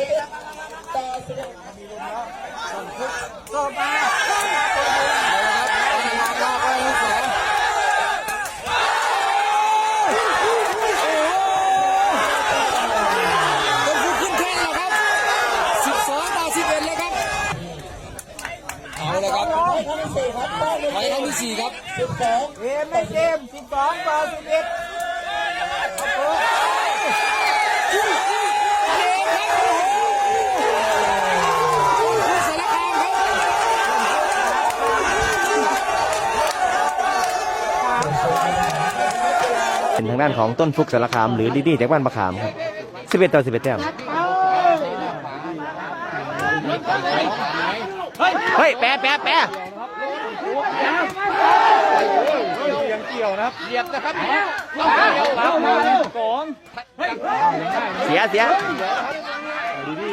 สิบเอ็ดต่อสิบต่อมาลากไปลูกสองต้นฟุกขึ้นแท่นแล้วครับ12ต่อ11เลยครับเอาเลยครับร้อยครั้งที่สี่ครับต้นไว้ครั้งที่สี่ครับสิบสองเกมไม่เกมสิบสองต่อสิบเอ็ด เป็นทางด้านของต้นฟุกสารคามหรือดีดีจากบ้านมะขามครับสิบเอ็ดต่อสิบเอ็ดแต้มเฮ้ยแปะแปะแปะยัเกี่ยวนะครับเหยียบนะครับต้องเกี่ยวแล้วมาสองเสียเสียดีดี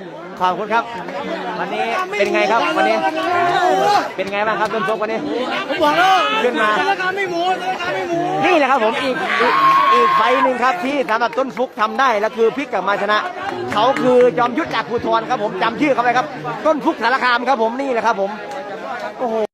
ขอบคุณครับ วันนี้เป็นไงครับวันนี้ เป็นไงบ้างครับต้นฟุกวันนี้ ผมบอกแล้วขึ้นมาราคาไม่หมูราคาไม่หมูนี่แหละครับผมอีกอีกอีกไฟล์หนึ่งครับที่สำหรับต้นฟุกทำได้แล้วคือพลิกกลับมาชนะ เขาคือจอมยุทธจากภูทรครับผมจำชื่อเขาไว้ครับ ต้นฟุกสารคามครับผมนี่แหละครับผมโอ้โห